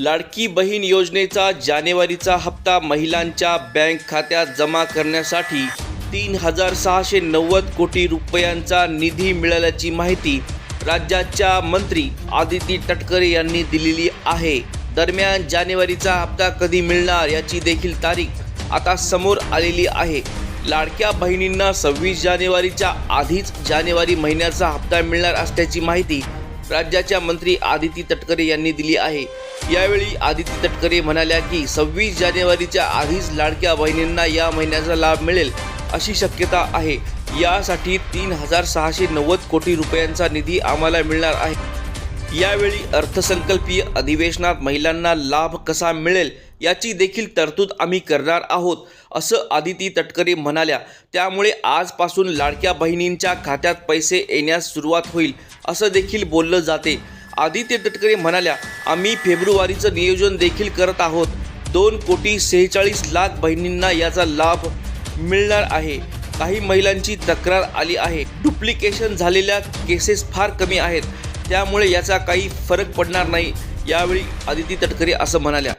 लाडकी बहीण योजनेचा जानेवारीचा हप्ता महिलांच्या बँक खात्यात जमा करण्यासाठी तीन हजार सहाशे नव्वद कोटी रुपयांचा निधी मिळाल्याची माहिती राज्याच्या मंत्री आदिती तटकरे यांनी दिलेली आहे. दरम्यान जानेवारीचा हप्ता कधी मिळणार याची देखील तारीख आता समोर आलेली आहे. लाडक्या बहिणींना सव्वीस जानेवारीच्या आधीच जानेवारी महिन्याचा हप्ता मिळणार असल्याची माहिती राज्याच्या मंत्री आदिती तटकरे यांनी दिली आहे. यावेळी आदिती तटकरे म्हणाल्या की सव्वीस जानेवारीच्या आधीच लाडक्या बहिणींना या महिन्याचा लाभ मिळेल अशी शक्यता आहे. यासाठी तीन हजार सहाशे नव्वद कोटी रुपयांचा निधी आम्हाला मिळणार आहे. यावेळी अर्थसंकल्पीय अधिवेशनात महिलांना लाभ कसा मिळेल याची देखील तरतूद आम्ही करणार आहोत असं आदिती तटकरे म्हणाल्या. त्यामुळे आजपासून लाडक्या बहिणींच्या खात्यात पैसे येण्यास सुरुवात होईल असं देखील बोललं जाते. आदित्य तटकरे म्हणाल्या आम्ही फेब्रुवारीचं नियोजन देखील करत आहोत. दोन कोटी सेहेचाळीस लाख बहिणींना याचा लाभ मिळणार आहे. काही महिलांची तक्रार आली आहे. डुप्लिकेशन झालेल्या केसेस फार कमी आहेत. त्यामुळे याचा काही फरक पडणार नाही. यावेळी आदिती तटकरे असं म्हणाल्या.